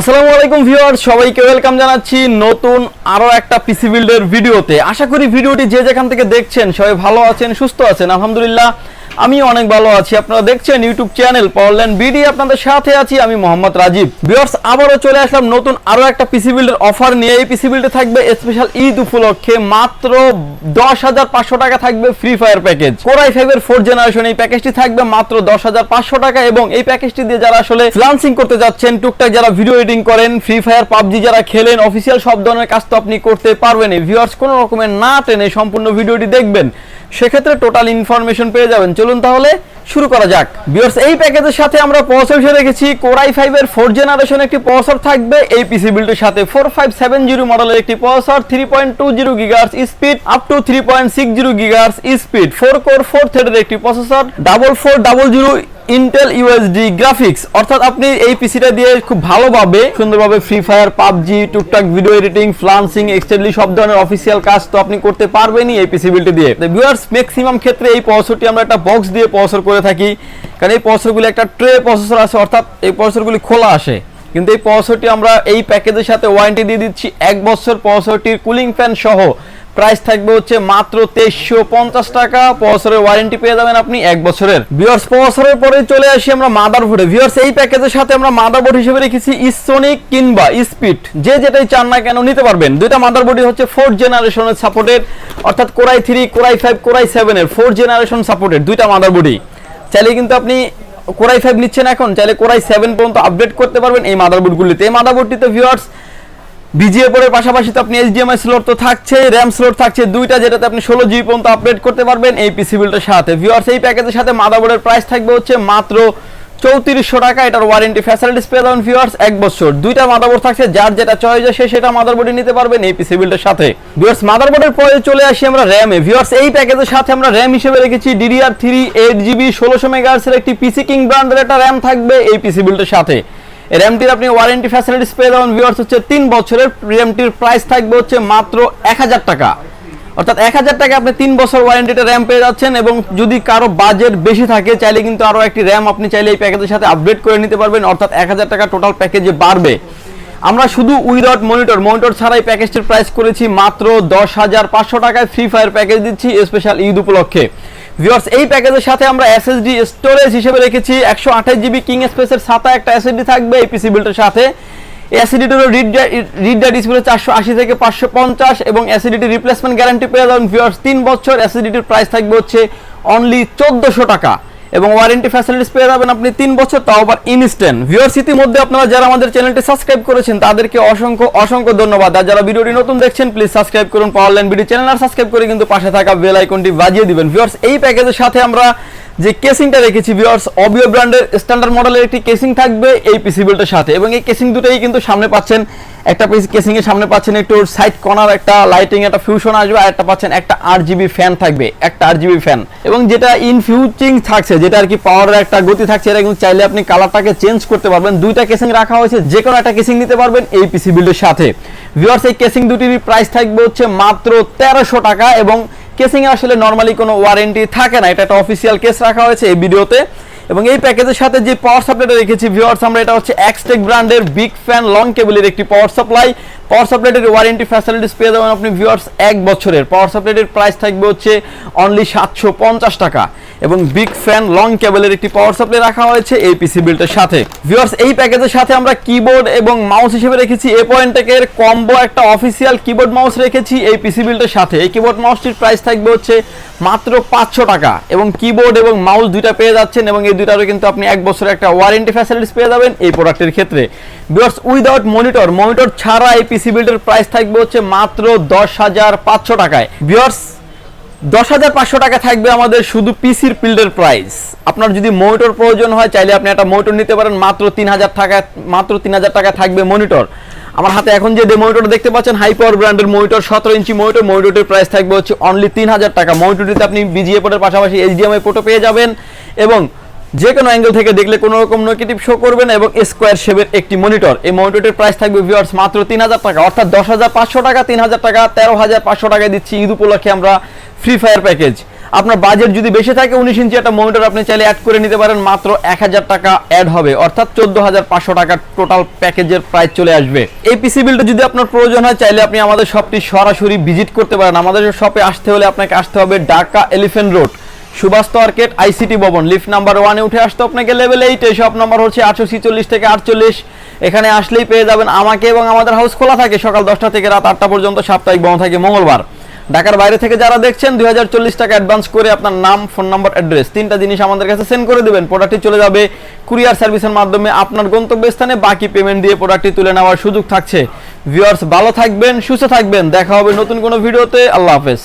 আসসালামু আলাইকুম ভিউয়ার সবাইকে ওয়েলকাম জানাচ্ছি নতুন আরও একটা পিসি বিল্ডের ভিডিওতে। আশা করি ভিডিওটি যে যেখান থেকে দেখছেন সবাই ভালো আছেন, সুস্থ আছেন। আলহামদুলিল্লাহ আমি অনেক ভালো আছি। আপনারা দেখছেন ইউটিউব চ্যানেল পাওয়ারল্যান্ড বিডি আপনাদের সাথে আছি আমি মোহাম্মদ রাজীব। ভিউয়ার্স আবারও চলে আসলাম নতুন আরও একটা পিসি বিল্ডের অফার নিয়ে। এই পিসি বিল্ডে থাকবে স্পেশাল ঈদ উপলক্ষে মাত্র দশ হাজার পাঁচশো টাকা থাকবে Free Fire package core i ফাইভের ফোর জেনারেশন এই প্যাকেজটি থাকবে মাত্র দশ হাজার পাঁচশো টাকা এবং এই প্যাকেজটি দিয়ে যারা আসলে ফ্রিলান্সিং করতে যাচ্ছেন, টুকটাক যারা ভিডিও এডিটিং করেন ফ্রি ফায়ার পাবজি যারা খেলেন অফিসিয়াল সব ধরনের কাজ তো আপনি করতে পারবেন। ভিউয়ার্স কোনো রকমের না টেনে সম্পূর্ণ ভিডিওটি দেখবেন। সেক্ষেত্রে টোটাল ইনফরমেশন পেয়ে যাবেন। চলুন তাহলে শুরু করা যাক। বিয়ার্স এই প্যাকেজের সাথে আমরা প্রসেসর হিসেবে রেখেছি কোরাই ফাইভের ফোর জেনারেশন একটি প্রসেসর থাকবে। এই পিসি বিল্ডের সাথে ফোর ফাইভ সেভেন জিরো মডেলের একটি processor three point two zero gigahertz speed up to three point six zero gigahertz speed four core four থ্রেডের একটি processor double four double zero Intel UHD graphics অর্থাৎ আপনি এই পিসিটা দিয়ে খুব ভালোভাবে, সুন্দরভাবে ফ্রি ফায়ার পাবজি, টুকটাক ভিডিও এডিটিং ফ্লান্সিং এক্সটেন্ডলি সব ধরনের অফিসিয়াল কাজ তো আপনি করতে পারবেনই এই পিসি বিলটি দিয়ে। ভিউয়ার্স ম্যাক্সিমাম ক্ষেত্রে এই প্রসেসরটি আমরা একটা বক্স দিয়ে প্রসেসর করে থাকি, কারণ এই প্রসেসরগুলি একটা ট্রে প্রসেসর আছে, অর্থাৎ এই প্রসেসরগুলি খোলা আসে। কিন্তু এই প্রসেসরটি আমরা এই প্যাকেজের সাথে ওয়ারেন্টি দিয়ে দিচ্ছি, এক বছর প্রসেসরটির কুলিং ফ্যান সহ। প্রাইস থাকবে হচ্ছে মাত্র তেইশশো পঞ্চাশ টাকা। প্রসেসরের ওয়ারেন্টি পেয়ে যাবেন আপনি এক বছরের। ভিউয়ার্স প্রসেসরের পরে চলে আসি আমরা মাদার মাদারবোর্ডে ভিউয়ার্স এই প্যাকেজের সাথে আমরা মাদারবোর্ড হিসেবে রেখেছি ইসোনিক কিংবা স্পিড যে যেটাই চান না কেন নিতে পারবেন। দুইটা মাদার বোর্ডই হচ্ছে ফোর্থ জেনারেশনের সাপোর্টেড অর্থাৎ core i three core i five core i সেভেনের ফোর্থ জেনারেশন সাপোর্টেড দুইটা মাদারবোর্ডই চাইলে কিন্তু আপনি কোরাই ফাইভ নিচ্ছেন এখন, চাইলে কোরাই সেভেন পর্যন্ত আপডেট করতে পারবেন এই মাদারবোর্ডগুলিতে এই মাদারবোর্ডটিতে ভিউয়ার্স বিজিএ পরের পাশাপাশি তো আপনি এইচডিএমআই স্লট তো থাকছে র্যাম স্লট থাকছে, দুইটা যেটাতে আপনি ষোলো জিবি পর্যন্ত আপডেট করতে পারবেন এই পিসি বিলটার সাথে। ভিউয়ার্স এই প্যাকেজের সাথে মাদারবোর্ডের প্রাইস থাকবে হচ্ছে মাত্র চৌত্রিশশো টাকা। এটার ওয়ারেন্টি ফ্যাসিলিটিস পেয়ে যাবেন ভিউয়ার্স এক বছর। দুইটা মাদারবোর্ড থাকছে, যার যেটা চয়েস সে সেটা মাদারবোর্ডে নিতে পারবেন এই পিসি বিলটার সাথে। ভিউয়ার্স মাদারবোর্ডের পরে চলে আসি আমরা র্যামে ভিউয়ার্স এই প্যাকেজের সাথে আমরা র্যাম হিসেবে রেখেছি ডিডিআর থ্রি এইট জিবি ষোলোশো মেগাহার্সের একটি পিসি কিং ব্র্যান্ডের একটা র্যাম থাকবে এই পিসি বিলটার সাথে। র্যামটির আপনি ওয়ারেন্টি ফ্যাসিলিটিস পেয়ে যাবেন ভিউয়ার্স হচ্ছে তিন বছরের র্যামটির প্রাইস থাকবে হচ্ছে মাত্র এক হাজার টাকা। অর্থাৎ এক হাজার টাকা আপনি তিন বছর ওয়ারেন্টিটা র্যাম পেয়ে যাচ্ছেন এবং যদি কারও বাজেট বেশি থাকে, চাইলে কিন্তু আরও একটি র্যাম আপনি চাইলে এই প্যাকেজের সাথে আপডেট করে নিতে পারবেন। অর্থাৎ এক হাজার টাকা টোটাল প্যাকেজে বাড়বে। আমরা শুধু উইদাউট মনিটর মনিটর ছাড়াই প্যাকেজটির প্রাইস করেছি মাত্র দশ হাজার পাঁচশো টাকায় ফ্রি ফায়ার প্যাকেজ দিচ্ছি স্পেশাল ঈদ উপলক্ষে। ভিউয়ার্স এই প্যাকেজের সাথে আমরা এসএসডি স্টোরেজ হিসেবে রেখেছি। একশো আঠাশ জিবি কিং স্পেসের সাথে একটা এসএসডি থাকবে এই পিসি বিল্ডের সাথে। অ্যাসিডিটির রিড ডিসপ্লে চারশো আশি থেকে পাঁচশো পঞ্চাশ এবং অ্যাসিডিটি রিপ্লেসমেন্ট গ্যারান্টি পেয়ে যাবেন। ভিউয়ার্স তিন বছর অ্যাসিডিটির প্রাইস থাকবে হচ্ছে অনলি চোদ্দোশো টাকা। এবং ওয়ারেন্টি ফ্যাসিলিটিস পেয়ে যাবেন আপনি তিন বছর, তাও আবার ইনস্ট্যান্ট ভিউয়ার্স ইতিমধ্যে আপনারা যারা আমাদের চ্যানেলটি সাবস্ক্রাইব করেছেন, তাদেরকে অসংখ্য অসংখ্য ধন্যবাদ। আর যারা ভিডিওটি নতুন দেখছেন প্লিজ সাবস্ক্রাইব করুন পাওয়ার লাইন ভিডিও চ্যানেল আর সাবস্ক্রাইব করে কিন্তু পাশে থাকা বেল আইকনটি বাজিয়ে দিবেন। ভিউয়ার্স এই প্যাকেজের সাথে আমরা যে কেসিংটা রেখেছি ভিউয়ার্স অবিও ব্র্যান্ডের স্ট্যান্ডার্ড মডেলের একটি কেসিং থাকবে এই পিসি বিল্ডের সাথে। এবং এই কেসিং দুটোই কিন্তু সামনে পাচ্ছেন, একটা পিস কেসিং এর সামনে পাচ্ছেন একটু সাইড কর্নার একটা লাইটিং একটা ফিউশন আসবে, আর একটা পাচ্ছেন একটা আট জিবি ফ্যান থাকবে, একটা আট জিবি ফ্যান এবং যেটা ইনফিউজিং থাকছে, যেটা আর কি পাওয়ারের একটা গতি থাকছে এটা কিন্তু চাইলে আপনি কালারটাকে চেঞ্জ করতে পারবেন। দুইটা কেসিং রাখা হয়েছে, যে কোনো একটা কেসিং নিতে পারবেন এই পিসি বিল্ডের সাথে। ভিউয়ার্স এই কেসিং দুটির প্রাইস থাকবে হচ্ছে মাত্র তেরোশো টাকা এবং কেসিং আসলে নর্মালি কোনো ওয়ারেন্টি থাকে না। এটা একটা অফিসিয়াল কেস রাখা হয়েছে এই ভিডিওতে। এবং এই প্যাকেজের সাথে যে পাওয়ার সাপ্লাইটা রেখেছি ভিউয়ার্স আমরা এটা হচ্ছে এক্সটেক ব্র্যান্ডের বিগ ফ্যান লং কেবলের একটি পাওয়ার সাপ্লাই পাওয়ার সাপ্লাইটের ওয়ারেন্টি ফ্যাসিলিটিস পেয়ে যাবেন আপনি ভিউয়ার্স এক বছরের। পাওয়ার সাপ্লাইটের প্রাইস থাকবে হচ্ছে অনলি সাতশো পঞ্চাশ টাকা। এবং বিগ ফ্যান লং কেবলের একটি পাওয়ার সাপ্লাই রাখা হয়েছে এই পিসি বিল্ডের সাথে। ভিউয়ার্স এই প্যাকেজের সাথে আমরা কিবোর্ড এবং মাউস হিসেবে রেখেছি। এ পয়েন্টেকের কম্বো একটা অফিসিয়াল কিবোর্ড মাউস রেখেছি এই পিসি বিল্ডের সাথে। এই কিবোর্ড মাউসটির প্রাইস থাকবে হচ্ছে মাত্র পাঁচশো টাকা। এবং কিবোর্ড এবং মাউস দুইটা পেয়ে যাচ্ছেন এবং এই দুইটারও কিন্তু আপনি এক বছরের একটা ওয়ারেন্টি ফ্যাসিলিটিস পেয়ে যাবেন এই প্রোডাক্টের ক্ষেত্রে। ভিউয়ার্স উইদাউট মনিটর মনিটর ছাড়া এই পিসি বিল্ডের প্রাইস থাকবে হচ্ছে মাত্র দশ হাজার পাঁচশো টাকায়। ভিউয়ার্স দশ হাজার পাঁচশো টাকা থাকবে আমাদের শুধু পিসির বিল্ডের প্রাইস আপনার যদি মনিটর প্রয়োজন হয়, চাইলে আপনি একটা মনিটর নিতে পারেন, মাত্র তিন হাজার টাকা, মাত্র তিন হাজার টাকা থাকবে মনিটর আমার হাতে এখন যে মনিটর দেখতে পাচ্ছেন হাই পাওয়ার ব্র্যান্ডের মনিটর সতেরো ইঞ্চি মনিটর মনিটরের প্রাইস থাকবে হচ্ছে অনলি তিন হাজার টাকা। মনিটরটিতে আপনি বিজিএ পোর্টের পাশাপাশি এইচডিএমআই পোর্টও পেয়ে যাবেন। এবং যে কোনো অ্যাঙ্গেল থেকে দেখলে কোনো রকম নেগেটিভ শো করবেন এবং স্কোয়ার শেপের একটি মনিটর এই মনিটরের প্রাইস থাকবে ভিউয়ার্স মাত্র তিন হাজার টাকা, অর্থাৎ দশ হাজার পাঁচশো টাকা, তিন হাজার টাকা, তেরো হাজার পাঁচশো টাকায় দিচ্ছি ঈদ উপলক্ষে আমরা ফ্রি ফায়ার প্যাকেজ আপনার বাজেট যদি বেশি থাকে, উনিশ ইঞ্চি একটা মনিটর আপনি চাইলে অ্যাড করে নিতে পারেন, মাত্র এক হাজার টাকা অ্যাড হবে। অর্থাৎ চোদ্দ হাজার পাঁচশো টাকার টোটাল প্যাকেজের প্রাইস চলে আসবে। এই পিসি বিলটা যদি আপনার প্রয়োজন হয়, চাইলে আপনি আমাদের শপটি সরাসরি ভিজিট করতে পারেন। আমাদের শপে আসতে হলে আপনাকে আসতে হবে Dhaka Elephant Road Subhash market ICT ভবন। লিফট নাম্বার ওয়ানে উঠে আসতে আপনাকে লেভেল এইটে শপ নাম্বার হচ্ছে আটশো ছিচল্লিশ থেকে আটচল্লিশ। এখানে আসলেই পেয়ে যাবেন আমাকে এবং আমাদের হাউস খোলা থাকে সকাল দশটা থেকে রাত আটটা পর্যন্ত, সাপ্তাহিক বন্ধ থাকে মঙ্গলবার। ঢাকার বাইরে থেকে যারা দেখছেন, দুই হাজার চল্লিশ টাকা অ্যাডভান্স করে আপনার নাম ফোন নাম্বার অ্যাড্রেস তিনটা জিনিস আমাদের কাছে সেন্ড করে দেবেন। প্রোডাক্টটি চলে যাবে কুরিয়ার সার্ভিসের মাধ্যমে। আপনার গন্তব্যস্থানে বাকি পেমেন্ট দিয়ে প্রোডাক্টটি তুলে নেওয়ার সুযোগ থাকছে। ভিউয়ার্স ভালো থাকবেন, সুস্থ থাকবেন। দেখা হবে নতুন কোনো ভিডিওতে আল্লাহ হাফেজ।